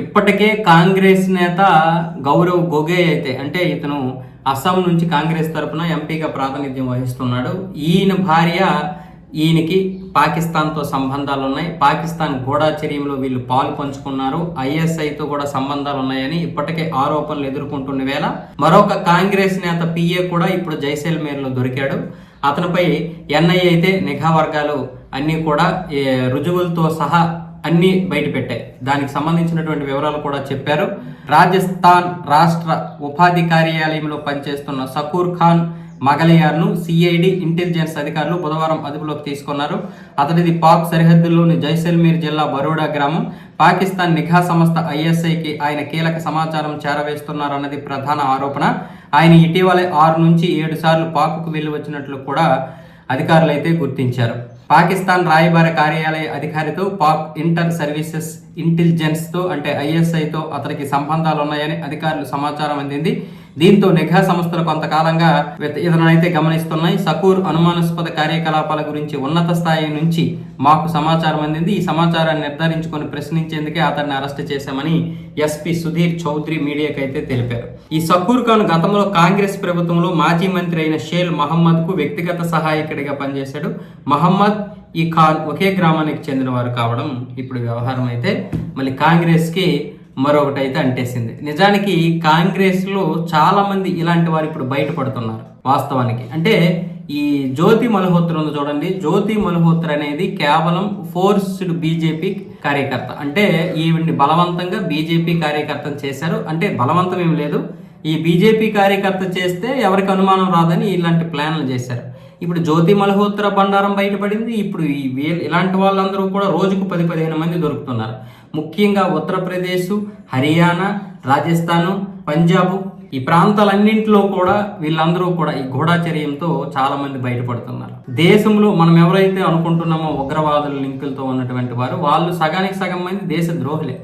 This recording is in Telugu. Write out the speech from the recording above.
ఇప్పటికే కాంగ్రెస్ నేత గౌరవ్ గొగే అయితే అంటే ఇతను అస్సాం నుంచి కాంగ్రెస్ తరపున ఎంపీగా ప్రాతినిధ్యం వహిస్తున్నాడు. ఈయన భార్య ఈయనకి పాకిస్తాన్తో సంబంధాలు ఉన్నాయి. పాకిస్తాన్ గూఢాచర్యంలో వీళ్ళు పాలు పంచుకున్నారు. ఐఎస్ఐతో కూడా సంబంధాలు ఉన్నాయని ఇప్పటికే ఆరోపణలు ఎదుర్కొంటున్న వేళ మరొక కాంగ్రెస్ నేత పిఏ కూడా ఇప్పుడు జైసల్మేర్లో దొరికాడు. అతనిపై ఎన్ఐ అయితే నిఘా వర్గాలు అన్నీ కూడా రుజువులతో సహా అన్నీ బయటపెట్టాయి దానికి సంబంధించినటువంటి వివరాలు కూడా చెప్పారు. రాజస్థాన్ రాష్ట్ర ఉపాధి కార్యాలయంలో పనిచేస్తున్న సకూర్ ఖాన్ మగలియార్ను సిఐడి ఇంటెలిజెన్స్ అధికారులు బుధవారం అదుపులోకి తీసుకున్నారు. అతడిది పాక్ సరిహద్దుల్లోని జైసల్మీర్ జిల్లా బరోడా గ్రామం. పాకిస్తాన్ నిఘా సంస్థ ఐఎస్ఐకి ఆయన కీలక సమాచారం చేరవేస్తున్నారన్నది ప్రధాన ఆరోపణ. ఆయన ఇటీవలే ఆరు నుంచి ఏడు సార్లు పాక్కు వెళ్ళి వచ్చినట్లు కూడా అధికారులైతే గుర్తించారు. పాకిస్తాన్ రాయబార కార్యాలయ అధికారితో పాక్ ఇంటర్ సర్వీసెస్ ఇంటెలిజెన్స్తో అంటే ఐఎస్ఐతో అతనికి సంబంధాలు ఉన్నాయని అధికారులు సమాచారం అందింది. దీంతో నిఘా సంస్థలు కొంతకాలంగా ఇత- ఇతనైతే గమనిస్తున్నాయి. సకూర్ అనుమానాస్పద కార్యకలాపాల గురించి ఉన్నత స్థాయి నుంచి మాకు సమాచారం అందింది. ఈ సమాచారాన్ని నిర్ధారించుకొని ప్రశ్నించేందుకే అతన్ని అరెస్ట్ చేశామని ఎస్పీ సుధీర్ చౌదరి మీడియాకు అయితే తెలిపారు. ఈ సకూర్ ఖాన్ గతంలో కాంగ్రెస్ ప్రభుత్వంలో మాజీ మంత్రి అయిన షేల్ మహమ్మద్కు వ్యక్తిగత సహాయకుడిగా పనిచేశాడు. మహమ్మద్ ఈ ఖాన్ ఒకే గ్రామానికి చెందినవారు కావడం ఇప్పుడు వ్యవహారం అయితే మళ్ళీ కాంగ్రెస్కి మరొకటి అయితే అంటేసింది. నిజానికి కాంగ్రెస్లో చాలామంది ఇలాంటి వారు ఇప్పుడు బయటపడుతున్నారు వాస్తవానికి. అంటే ఈ జ్యోతి మల్హోత్ర ఉంది చూడండి. జ్యోతి మల్హోత్ర అనేది కేవలం ఫోర్స్డ్ బీజేపీ కార్యకర్త. అంటే ఈవిడ్ని బలవంతంగా బీజేపీ కార్యకర్తను చేశారు. అంటే బలవంతం ఏం లేదు. ఈ బీజేపీ కార్యకర్త చేస్తే ఎవరికి అనుమానం రాదని ఇలాంటి ప్లాన్లు చేశారు. ఇప్పుడు జ్యోతి మల్హోత్ర బండారం బయటపడింది. ఇప్పుడు ఈ ఇలాంటి వాళ్ళందరూ కూడా రోజుకు పది పదిహేను మంది దొరుకుతున్నారు. ముఖ్యంగా ఉత్తరప్రదేశ్ హర్యానా రాజస్థాన్ పంజాబ్ ఈ ప్రాంతాలన్నింటిలో కూడా వీళ్ళందరూ కూడా ఈ గూఢాచర్యంతో చాలా మంది బయటపడుతున్నారు. దేశంలో మనం ఎవరైతే అనుకుంటున్నామో ఉగ్రవాదుల లింకులతో ఉన్నటువంటి వారు వాళ్ళు సగానికి సగం మంది దేశ ద్రోహులే